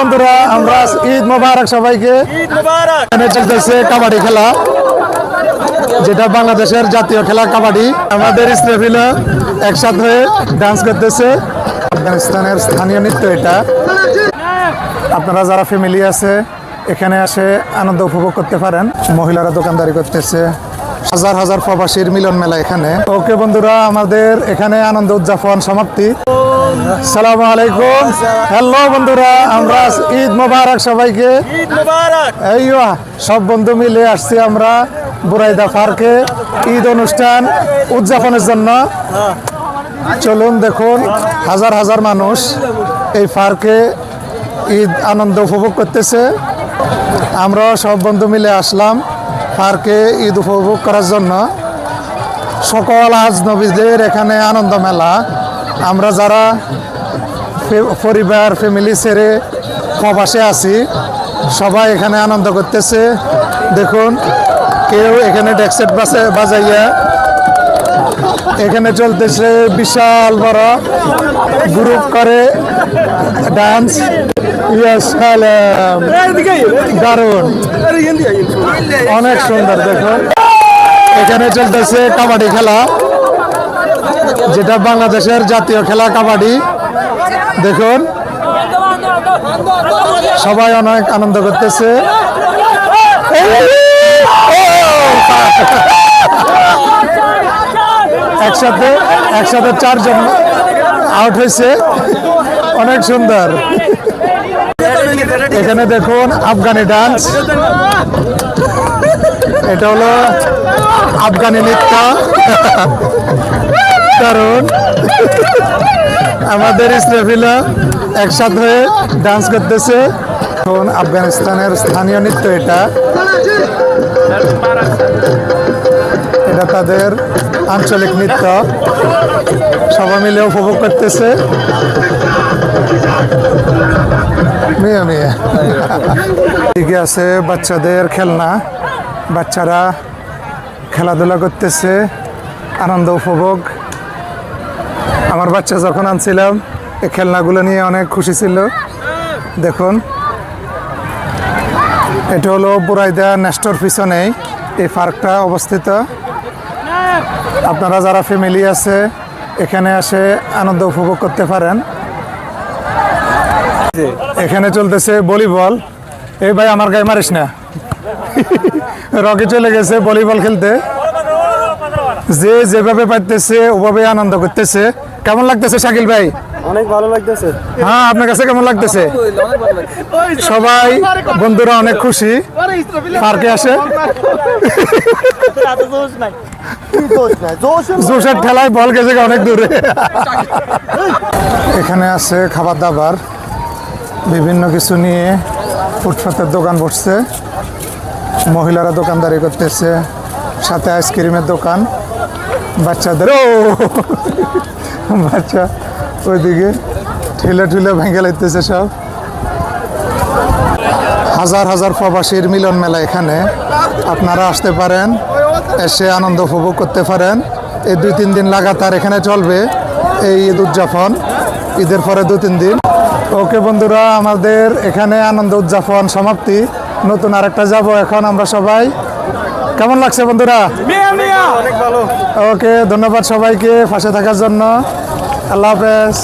বন্ধুরা আমরা ঈদ মোবারক সবাইকে। চলতেছে কাবাডি খেলা যেটা বাংলাদেশের জাতীয় খেলা কাবাডি। আমাদের স্ত্রীফিল একসাথে হয়ে ডান্স করতেছে। আফগানিস্তানের স্থানীয় নৃত্য এটা। আপনারা যারা ফ্যামিলি আছে এখানে এসে আনন্দ উপভোগ করতে পারেন। মহিলারা দোকানদারি করতেছে। হাজার হাজার প্রবাসীর মিলন মেলা এখানে। ওকে বন্ধুরা আমাদের এখানে আনন্দ উদযাপন সমাপ্তি। সালাম আলাইকুম। হ্যালো বন্ধুরা আমরা ঈদ মোবারক সবাইকে। এই সব বন্ধু মিলে আসছি আমরা বুরাইদা পার্কে ঈদ অনুষ্ঠান উদযাপনের জন্য। চলুন দেখুন হাজার হাজার মানুষ এই পার্কে ঈদ আনন্দ উপভোগ করতেছে। আমরা সব বন্ধু মিলে আসলাম। পার্কে ঈদ উপভোগ করার জন্য সকল আজ নবীদের এখানে আনন্দ মেলা আমরা যারা পরিবার ফ্যামিলি ছেড়ে প্রবাসে আছি, সবাই এখানে আনন্দ করতেছে। দেখুন, কেউ এখানে ডেক্সেট বাসে বাজাইয়া এখানে চলতেছে বিশাল বড় গ্রুপ করে ডান্স দারুণ। অনেক সুন্দর দেখুন এখানে চলতেছে কাবাডি খেলা, যেটা বাংলাদেশের জাতীয় খেলা কাবাডি। দেখুন। সবাই অনেক আনন্দ করতেছে। একসাথে একসাথে চারজন আউট হয়েছে। অনেক সুন্দর। এখানে দেখুন আফগানি ডান্স এটা হলো আফগানি নৃত্য। কারণ আমাদের স্ত্রীফিল একসাথে হয়ে ডান্স করতেছে। এখন আফগানিস্তানের স্থানীয় নৃত্য এটা। এটা তাদের আঞ্চলিক নৃত্য সবাই মিলে উপভোগ করতেছে। মেয়ে মেয়ে। এদিকে আছে বাচ্চাদের খেলনা। বাচ্চারা খেলাধুলা করতেছে, আনন্দ উপভোগ। আমার বাচ্চা যখন আনছিলাম, এই খেলনাগুলো নিয়ে অনেক খুশি ছিল। দেখুন, এটা হলো বুরাইদা নেস্টোর পিছনেই এই পার্কটা অবস্থিত। আপনারা যারা ফ্যামিলি আছে এখানে এসে আনন্দ উপভোগ করতে পারেন। এখানে চলতেছে ভলিবল। এই ভাই আমার গায়ে মারিস না। রকি চলে গেছে ভলিবল খেলতে। যে যেভাবে পাইতেছে ওভাবে আনন্দ করতেছে। কেমন লাগতেছে শাকিল ভাই? অনেক ভালো লাগতেছে। হ্যাঁ আপনার কাছে কেমন লাগতেছে? সবাই বন্ধুরা অনেক খুশি। পার্কে আসে। জোশের ঠেলায় বল গেছে অনেক দূরে। এখানে আছে খাবার দাবার বিভিন্ন কিছু নিয়ে ফুটপাতের দোকান বসছে। মহিলারা দোকানদারি করতেছে সাথে আইসক্রিমের দোকান। বাচ্চাদের ও বাচ্চা ওইদিকে ঠেলে ঠেলে ভেঙে লাগতেছে সব। হাজার হাজার প্রবাসীর মিলন মেলা এখানে আপনারা আসতে পারেন এসে আনন্দ উপভোগ করতে পারেন। এই দুই তিন দিন লাগাতার এখানে চলবে এই ঈদ উদযাপন ঈদের পরে দু তিন দিন। ওকে বন্ধুরা আমাদের এখানে আনন্দ উদযাপন সমাপ্তি। নতুন আরেকটা যাব এখন আমরা সবাই। কেমন লাগছে বন্ধুরা? ওকে ধন্যবাদ সবাইকে পাশে থাকার জন্য। আল্লাহ হাফেজ।